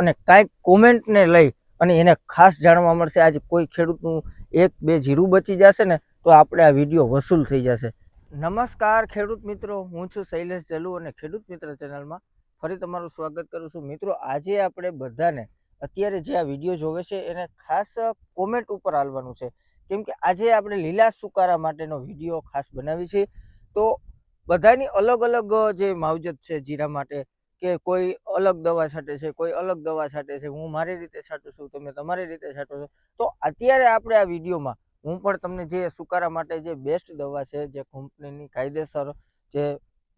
અને કાંઈક કોમેન્ટને લઈ અને એને ખાસ જાણવા મળશે આજે કોઈ ખેડૂતનું એક બે જીરું બચી જશે ને તો આપણે આ વીડિયો વસૂલ થઈ જશે. નમસ્કાર ખેડૂત મિત્રો, હું છું શૈલેષ જલુ અને ખેડૂત મિત્ર ચેનલમાં ફરી તમારું સ્વાગત કરું છું. મિત્રો, આજે આપણે બધાને અત્યારે જે આ વીડિયો જોવે છે એને ખાસ કોમેન્ટ ઉપર હાલવાનું છે. કેમ કે આજે આપણે લીલા સુકારા માટેનો વીડિયો ખાસ બનાવી છે. તો બધાની અલગ અલગ જે માવજત છે જીરા માટે કે કોઈ અલગ દવા છાંટે છે, કોઈ અલગ દવા છાંટે છે, હું મારી રીતે છાંટું છું, તમે તમારી રીતે છાંટો છો. તો અત્યારે આપણે આ વિડીયોમાં હું પણ તમને જે સુકારા માટે જે બેસ્ટ દવા છે, જે કંપનીની કાયદેસર જે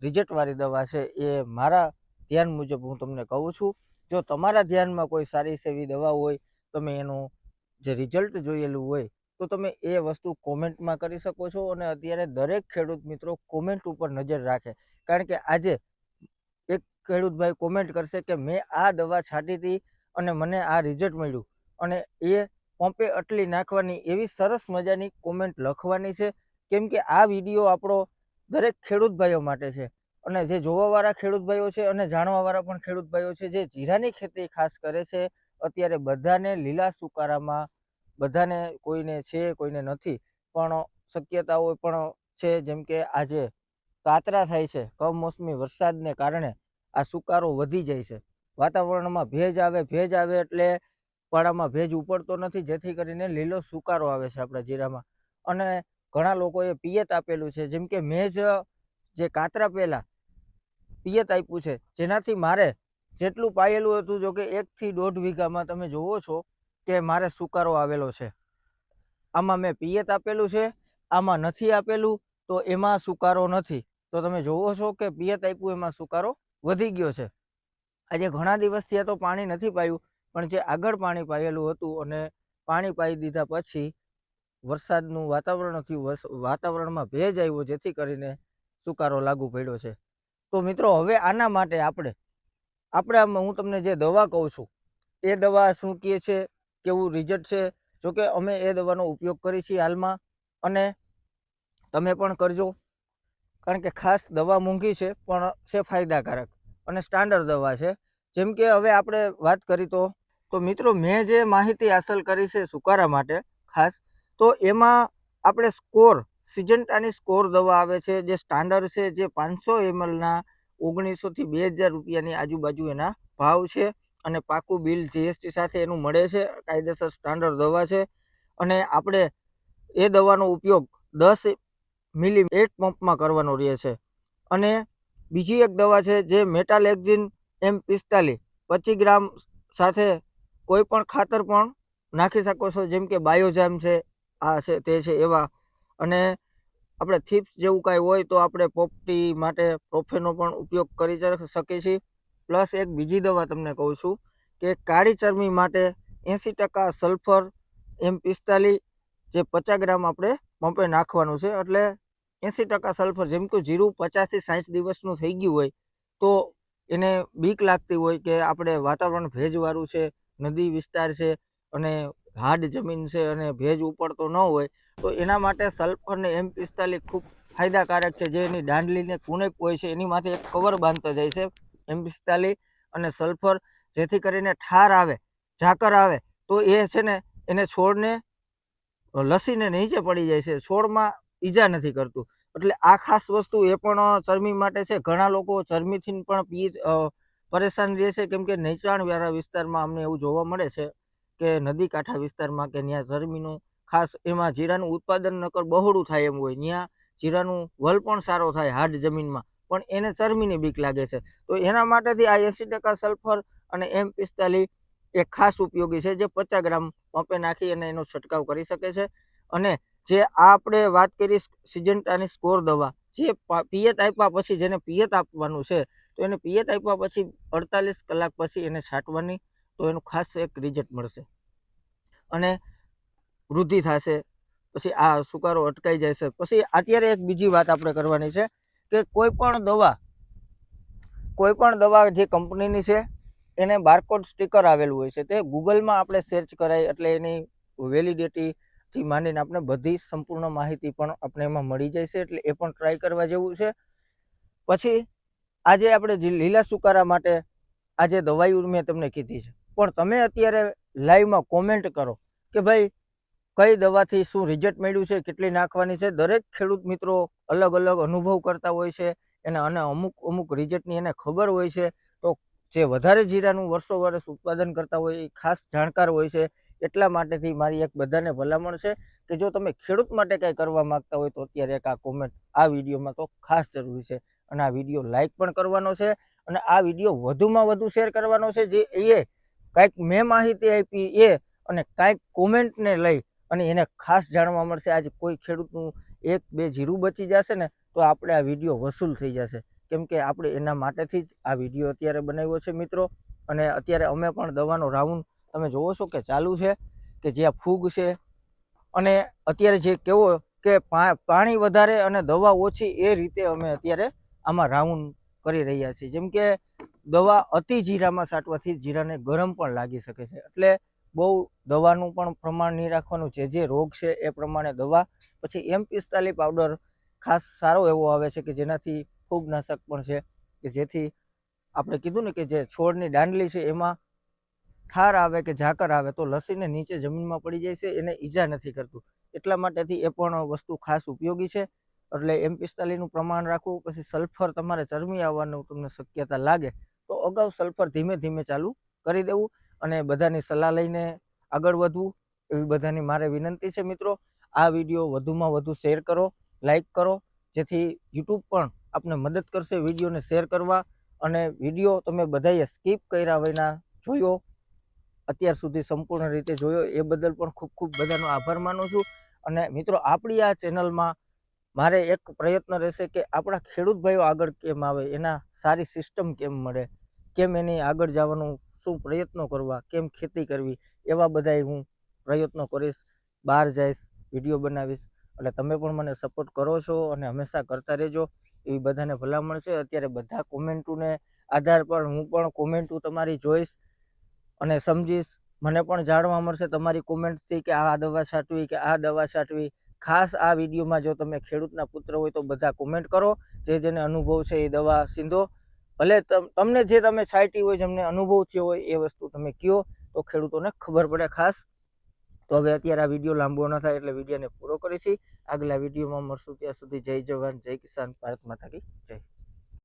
રિઝલ્ટવાળી દવા છે, એ મારા ધ્યાન મુજબ હું તમને કહું છું. જો તમારા ધ્યાનમાં કોઈ સારી સેવી દવા હોય, તમે એનું જે રિઝલ્ટ જોયેલું હોય, તો તમે એ વસ્તુ કોમેન્ટમાં કરી શકો છો અને અત્યારે દરેક ખેડૂત મિત્રો કોમેન્ટ ઉપર નજર રાખે. કારણ કે આજે ખેડૂતભાઈ કોમેન્ટ કરશે કે મેં આ દવા છાંટી હતી અને મને આ રિઝલ્ટ મળ્યું. અને એ પંપે અટલી નાખવાની એવી સરસ મજાની કોમેન્ટ લખવાની છે. કેમ કે આ વીડિયો આપણો દરેક ખેડૂત ભાઈઓ માટે છે. અને જે જોવાવાળા ખેડૂત ભાઈઓ છે અને જાણવાવાળા પણ ખેડૂત ભાઈઓ છે, જે જીરાની ખેતી ખાસ કરે છે, અત્યારે બધાને લીલા સુકારામાં બધાને કોઈને છે, કોઈને નથી, પણ શક્યતાઓ પણ છે. જેમ કે આજે કાતરા થાય છે, કમોસમી વરસાદને કારણે આ સુકારો વધી જાય છે. વાતાવરણમાં ભેજ આવે ભેજ આવે એટલે પાડામાં ભેજ ઉપડતો નથી, જેથી કરીને લીલો સુકારો આવે છે આપણા જીરામાં. અને ઘણા લોકોએ પિયત આપેલું છે, જેમ કે મેં જ જે કાતરા પહેલાં પિયત આપ્યું છે, જેનાથી મારે જેટલું પાયેલું હતું, જો કે એકથી દોઢ વીઘામાં તમે જુઓ છો કે મારે સુકારો આવેલો છે. આમાં મેં પિયત આપેલું છે, આમાં નથી આપેલું, તો એમાં સુકારો નથી. તો તમે જુઓ છો કે પિયત આપ્યું, એમાં સુકારો વધી ગયો છે. આજે ઘણા દિવસથી આ તો પાણી નથી પાયું, પણ જે આગળ પાણી પાયેલું હતું અને પાણી પાઈ દીધા પછી વરસાદનું વાતાવરણ થયું વાતાવરણમાં ભેજ આવ્યો, જેથી કરીને સુકારો લાગુ પડ્યો છે. તો મિત્રો, હવે આના માટે આપણે આપણે હું તમને જે દવા કહું છું, એ દવા શું કહે છે, કેવું રિઝલ્ટ છે, જોકે અમે એ દવાનો ઉપયોગ કરી છીએ હાલમાં અને તમે પણ કરજો. કારણ કે ખાસ દવા મોંઘી છે, પણ છે ફાયદાકારક. અને સ્ટાન્ડર્ડ દવા છે. જેમ કે હવે આપણે વાત કરી તો તો મિત્રો મેં જે માહિતી હાંસલ કરી છે સુકારા માટે, ખાસ, તો એમાં આપણે સ્કોર સિજન્ટાની સ્કોર દવા આવે છે, જે સ્ટાન્ડર્ડ છે, જે પાંચસો એમએલના ઓગણીસોથી બે હજાર રૂપિયાની આજુબાજુ એના ભાવ છે. અને પાકું બિલ જીએસટી સાથે એનું મળે છે, કાયદેસર સ્ટાન્ડર્ડ દવા છે. અને આપણે એ દવાનો ઉપયોગ દસ મિલી, એક પંપમાં કરવાનો રહે છે. અને બીજી એક દવા છે જે મેટાલેક્ઝિન એમ પિસ્તાલીસ. પચીસ ગ્રામ સાથે કોઈ પણ ખાતર પણ નાખી શકો છો, જેમ કે બાયોજામ છે, આ છે, તે છે, એવા. અને આપણે થીપ્સ જેવું કાંઈ હોય તો આપણે પોપટી માટે પ્રોફેનો પણ ઉપયોગ કરી શકીએ છીએ. પ્લસ એક બીજી દવા તમને કહું છું કે કાળી ચરમી માટે એંસી ટકા સલ્ફર એમ પિસ્તાલીસ, જે પચાસ ગ્રામ આપણે પંપે નાખવાનું છે. એટલે એંસી ટકા સલ્ફર જેમ કે જીરું પચાસથી સાઠ દિવસનું થઈ ગયું હોય, તો એને બીક લાગતી હોય કે આપણે વાતાવરણ ભેજવાળું છે, નદી વિસ્તાર છે અને હાર્ડ જમીન છે અને ભેજ ઉપડતો ન હોય, તો એના માટે સલ્ફર ને એમ પિસ્તાલીસ ખૂબ ફાયદાકારક છે, જે એની દાંડલીને કુણેપ હોય છે, એની માથે એક કવર બાંધતો જાય છે એમ પિસ્તાલીસ. અને સલ્ફર જેથી કરીને ઠાર આવે, ઝાકર આવે, તો એ છે ને એને છોડને લસીને નીચે પડી જાય છે. છોડમાં ઈજા નથી કરતું. એટલે આ ખાસ વસ્તુ એ પણ ચરમી માટે છે. ઘણા લોકો ચરમીથી પણ પી પરેશાન રહે છે. કેમ કે નીચાણવાળા વિસ્તારમાં અમને એવું જોવા મળે છે કે નદી કાંઠા વિસ્તારમાં કે ત્યાં ચરમીનું ખાસ એમાં જીરાનું ઉત્પાદન નકર બહોળું થાય એમ હોય. ત્યાં જીરાનું વલ પણ સારો થાય હાર્ડ જમીનમાં. પણ એને ચરમીની બીક લાગે છે. તો એના માટેથી આ એંસી ટકા સલ્ફર અને એમ પિસ્તાલીસ એ ખાસ ઉપયોગી છે. જે પચાસ ગ્રામ પંપે નાખી અને એનો છંટકાવ કરી શકે છે. અને જે આ આપણે વાત કરી સિજન્ટાની સ્કોર દવા, જે પિયત આપ્યા પછી જેને પિયત આપવાનું છે, તો એને પિયત આપ્યા પછી અડતાલીસ કલાક પછી એને છાંટવાની, તો એનું ખાસ એક રિઝલ્ટ મળશે. અને વૃદ્ધિ થશે. પછી આ સુકારો અટકાઈ જશે. પછી અત્યારે એક બીજી વાત આપણે કરવાની છે કે કોઈ પણ દવા કોઈ પણ દવા જે કંપનીની છે, એને બારકોડ સ્ટીકર આવેલું હોય છે. તે ગૂગલમાં આપણે સર્ચ કરાય એટલે એની વેલિડિટીથી માંડીને આપણે બધી સંપૂર્ણ માહિતી પણ આપણે એમાં મળી જાય છે એટલે એ પણ ટ્રાય કરવા જેવું છે. પછી આજે આપણે લીલા સુકારા માટે આજે દવાઈ મેં તમને કીધી છે. પણ તમે અત્યારે લાઈવમાં કોમેન્ટ કરો કે ભાઈ કઈ દવાથી શું રિઝલ્ટ મળ્યું છે, કેટલી નાખવાની છે? દરેક ખેડૂત મિત્રો અલગ અલગ અનુભવ કરતા હોય છે. એને અને અમુક અમુક રિઝલ્ટની એને ખબર હોય છે. તો જે વધારે જીરાનું વર્ષો વર્ષ ઉત્પાદન કરતા હોય એ ખાસ જાણકાર હોય છે. એટલા માટેથી મારી એક બધાને ભલામણ છે કે જો તમે ખેડૂત માટે કંઈ કરવા માંગતા હોય તો અત્યારે એક આ કોમેન્ટ આ વિડીયોમાં તો ખાસ જરૂરી છે. અને આ વીડિયો લાઈક પણ કરવાનો છે અને આ વીડિયો વધુમાં વધુ શેર કરવાનો છે. જે એ કાંઈક મેં માહિતી આપી એ અને કાંઈક કોમેન્ટને લઈ અને એને ખાસ જાણવા મળશે. આજે કોઈ ખેડૂતનું એક બે જીરું બચી જશે ને તો આપણે આ વીડિયો વસૂલ થઈ જશે. કેમ કે આપણે એના માટેથી જ આ વીડિયો અત્યારે બનાવ્યો છે મિત્રો. અને અત્યારે અમે પણ દવાનો રાઉન્ડ તમે જોવો છો કે ચાલુ છે, કે જ્યાં ફૂગ છે, અને અત્યારે જે કેવો કે પાણી વધારે અને દવા ઓછી એ રીતે અમે અત્યારે આમાં રાઉન્ડ કરી રહ્યા છીએ. જેમ કે દવા અતિ જીરામાં છાંટવાથી જીરાને ગરમ પણ લાગી શકે છે. એટલે બહુ દવાનું પણ પ્રમાણ નહીં રાખવાનું. જે જે રોગ છે એ પ્રમાણે દવા, પછી એમ પિસ્તાલીસ પાવડર ખાસ સારો એવો આવે છે કે જેનાથી ફૂગનાશક પણ છે, કે જેથી આપણે કીધું ને કે જે છોડની દાંડલી છે એમાં ઠાર આવે કે ઝાકર આવે તો લસીને નીચે જમીનમાં પડી જાય છે, એને ઈજા નથી કરતું. એટલા માટેથી એ પણ વસ્તુ ખાસ ઉપયોગી છે. એટલે એમ પિસ્તાલીસનું પ્રમાણ રાખવું, પછી સલ્ફર તમારે ચરમી આવવાનું તમને શક્યતા લાગે, તો અગાઉ સલ્ફર ધીમે ધીમે ચાલુ કરી દેવું અને બધાની સલાહ લઈને આગળ વધવું, એવી બધાની મારે વિનંતી છે મિત્રો. આ વીડિયો વધુમાં વધુ શેર કરો, લાઈક કરો, જેથી યુટ્યુબ પણ આપને મદદ કરશે વિડીયોને શેર કરવા. અને વીડિયો તમે બધાએ સ્કીપ કર્યા વિના જોયો અત્યાર સુધી સંપૂર્ણ રીતે જોયો, એ બદલ પણ ખૂબ ખૂબ બધાનો આભાર માનું છું. અને મિત્રો, આપણી આ ચેનલમાં મારે એક પ્રયત્ન રહેશે કે આપણા ખેડૂત ભાઈઓ આગળ કેમ આવે, એના સારી સિસ્ટમ કેમ મળે, કેમ એની આગળ જવાનું શું પ્રયત્નો કરવા, કેમ ખેતી કરવી, એવા બધા હું પ્રયત્નો કરીશ, બહાર જઈશ, વીડિયો બનાવીશ. એટલે તમે પણ મને સપોર્ટ કરો છો અને હંમેશા કરતા રહેજો. એવી બધાને ભલામણ છે. અત્યારે બધા કોમેન્ટોને આધાર પર હું પણ કોમેન્ટો તમારી જોઈશ. અને સમજીશ, મને પણ જાણવા મળશે તમારી કોમેન્ટથી કે આ દવા છાંટવી કે આ દવા છાંટવી ખાસ આ વિડીયોમાં જો તમે ખેડૂતના પુત્ર હોય તો બધા કોમેન્ટ કરો, જે જેને અનુભવ છે એ દવા સીંધો. ભલે તમ- તમને જે તમે છાંટી હોય, જેમને અનુભવ થયો હોય, એ વસ્તુ તમે કહો તો ખેડૂતોને ખબર પડે ખાસ. તો હવે અત્યારે આ વીડિયો લાંબો ન થાય એટલે વિડીયોને પૂરો કરીશી. આગલા વિડીયોમાં મળશું ત્યાં સુધી જય જવાન, જય કિસાન, ભારત માતા કી જય.